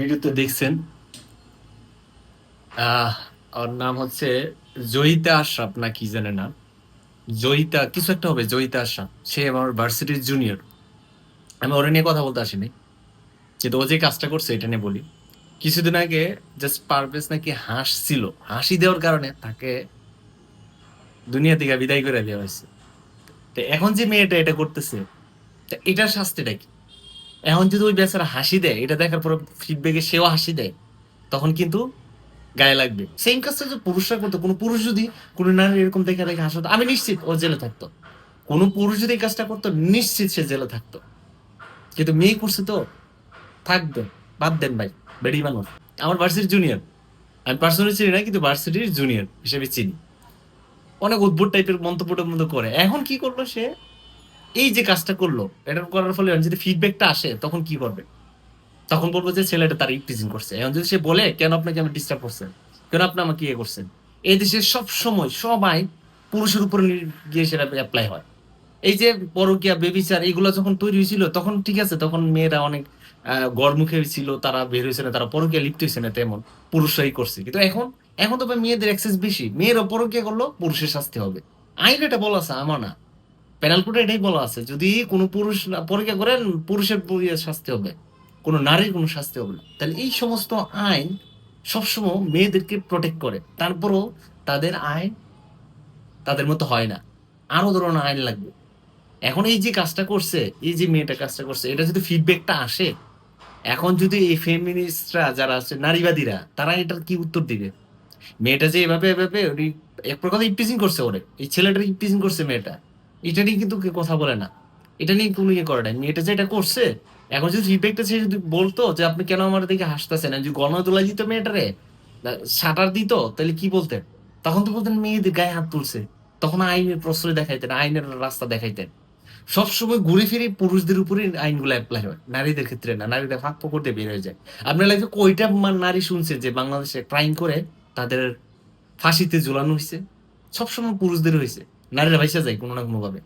নিশ্চয় দেখছেন ওর নাম হচ্ছে জয়িতা আশরাফ না কি জানে না। জয়িতা, কিছু একটা হবে, জয়িতা আশরাফ। সে আমার ভার্সিটির জুনিয়র আমি ওরা নিয়ে কথা বলতে আসিনি, কিন্তু ও যে কাজটা করছে এটা নিয়ে বলি। কিছুদিন আগে জাস্ট পারভেজ নাকি হাসছিল। হাসি দেওয়ার কারণে তাকে দুনিয়া থেকে বিদায় করে দেওয়া হয়েছে। তো এখন যে মেয়েটা এটা করতেছে, তা এটার শাস্তিটা কি? এখন যদি ওই বেচারা হাসি দেয়, এটা দেখার পর ফিডব্যাকে সেও হাসি দেয়, তখন কিন্তু গায়ে লাগবে। সেম কাজটা যদি পুরুষরা করতো। কোনো পুরুষ যদি কোনো নারী এরকম দেখে দেখে হাসতো, আমি নিশ্চিত ও জেলে থাকতো। কোনো পুরুষ যদি এই কাজটা করতো, নিশ্চিত সে জেলে থাকতো। কিন্তু মেয়ে করছে তো, থাকবে। বাদ দেন ভাই বেড়ি মানুষ। আমার ভার্সিটির জুনিয়র আমি পার্সোনালি চিনি না, কিন্তু ভার্সিটির জুনিয়র হিসেবে চিনি। অনেক অদ্ভুত টাইপের মন্তব্য টন্তব্য করে। এখন কি করল সে? এই যে কাজটা করল, এটা করার ফলে যদি ফিডব্যাকটা আসে, তখন কি করবে? তখন বলব যে ছেলেটা তার ইপটিজিং করছে। এখন যদি সে বলে, কেন আপনাকে আমি ডিস্টার্ব করছেন কেন আপনি আমাকে ইয়ে করছেন? এই দেশে সব সময় সবাই পুরুষের উপরে গিয়ে সেটা অ্যাপ্লাই হয়। এই যে পরকিয়া, বেবিচার, এগুলো যখন তৈরি হয়েছিল, তখন ঠিক আছে, তখন মেয়েরা অনেক গড়মুখে ছিল, তারা বের হয়েছে না, তারা পরকিয়া লিপ্ত হয়েছে না, তেমন পুরুষরাই করছে। কিন্তু এখন এখন তো মেয়েদের অ্যাক্সেস বেশি। মেয়েরা পরকিয়া করল, পুরুষের শাস্তি হবে। আইন এটা বলা আছে আমার না প্যানেল কোডে এটাই বলা আছে, যদি কোনো পুরুষ পরীক্ষা করেন, পুরুষের শাস্তি হবে, কোনো নারীর কোনো শাস্তি হবে না। তাহলে এই সমস্ত আইন সবসময় মেয়েদেরকে প্রোটেক্ট করে, তারপরও তাদের আইন তাদের মতো হয় না। আরও ধরনের আইন লাগবে। এখন এই যে কাজটা করছে, এই যে মেয়েটা কাজটা করছে, এটা যদি ফিডব্যাকটা আসে, এখন যদি এই ফেমিনিস্টরা যারা আছে, নারীবাদীরা, তারা এটার কি উত্তর দিবে? মেয়েটা যে এভাবে এভাবে এক প্রকার ইপটিজিং করছে ওরে। এই ছেলেটা ইপটিজিং করছে মেয়েটা। এটা নিয়ে কিন্তু কেউ কথা বলে না। এটা নিয়ে কোনো ইয়ে করে নাই। মেয়েটা যে এটা করছে, এখন যদি ফিডব্যাকটা সে যদি বলতো যে আপনি কেন আমার দিকে হাসতেছেন যদি গণ তোলা দিত মেয়েটারে সাটার দিত, তাহলে কি বলতেন? তখন তো বলতেন মেয়েদের গায়ে হাত তুলছে। তখন আইনের প্রশ্রয় দেখাইতেন, আইনের রাস্তা দেখাইতেন। সবসময় ঘুরে ফিরে পুরুষদের উপরে আইনগুলো অ্যাপ্লাই হয়। নারীদের ক্ষেত্রে না, নারীদের ফাঁক পকড় দিয়ে বের হয়ে যায়। আপনার লাইফে কয়টা নারী শুনছে যে বাংলাদেশে ক্রাইম করে, তাদের ফাঁসিতে ঝুলানো হয়েছে? সবসময় পুরুষদের হয়েছে। নারীরা ভাইসা যায়, কোনো না কোনো ভাবে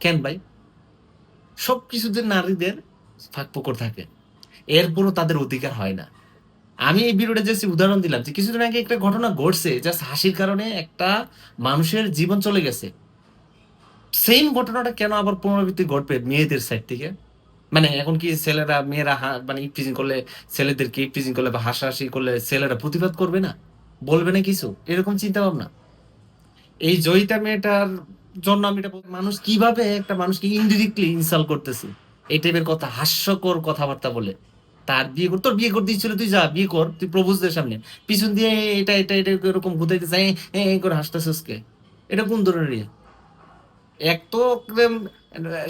কেন ভাই? সব কিছুতে নারীদের ফাঁক পকড় থাকে, এরপরও তাদের অধিকার হয় না। আমি এই ভিডিওটা জাস্ট উদাহরণ দিলাম যে কিছুদিন আগে একটা ঘটনা ঘটছে জাস্ট হাসির কারণে একটা মানুষের জীবন চলে গেছে। সেম ঘটনাটা কেন আবার পুনরাবৃত্তি ঘটবে মেয়েদের সাইড থেকে? মানে এখন কি ছেলেরা, মেয়েরা মানে ইপটিজিং করলে ছেলেদেরকে ইপটিজিং করলে বা হাসাহাসি করলে ছেলেরা প্রতিবাদ করবে না? বলবে না কিছু? এরকম চিন্তা ভাবনা এই জয়িতা মেয়েটার জন্য আমি এটা মানুষ কীভাবে একটা মানুষকে ইনডিরেক্টলি ইনসাল্ট করতেছে? এই টাইপের কথা, হাস্যকর কথাবার্তা বলে। তার বিয়ে কর, তোর বিয়ে করতে ইচ্ছিল তুই যা, বিয়ে কর, তুই প্রভুজদের সামনে। পিছন দিয়ে এটা এটা এটা এরকম ঘুতাইতে চাই এই করে হাসতেছিস কে এটা কোন ধরনের ইয়ে? এক তো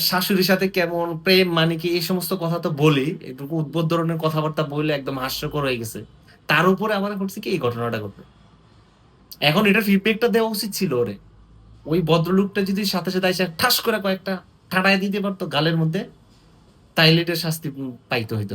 শাশুড়ির সাথে কেমন প্রেম মানে কি, এই সমস্ত কথা তো বলি, একটু উদ্ভট ধরনের কথাবার্তা বলে একদম হাস্যকর হয়ে গেছে। তার উপরে আমার ঘটছে কি, এই ঘটনাটা ঘটবে। এখন এটা ফিডব্যাকটা দেওয়া উচিত ছিল ওরে। ওই ভদ্রলোকটা যদি সাথে সাথে এসে ঠাস করে কয়েকটা ঠাটায় দিতে পারতো গালের মধ্যে, তাইলে এটা শাস্তি পাইতে হইতো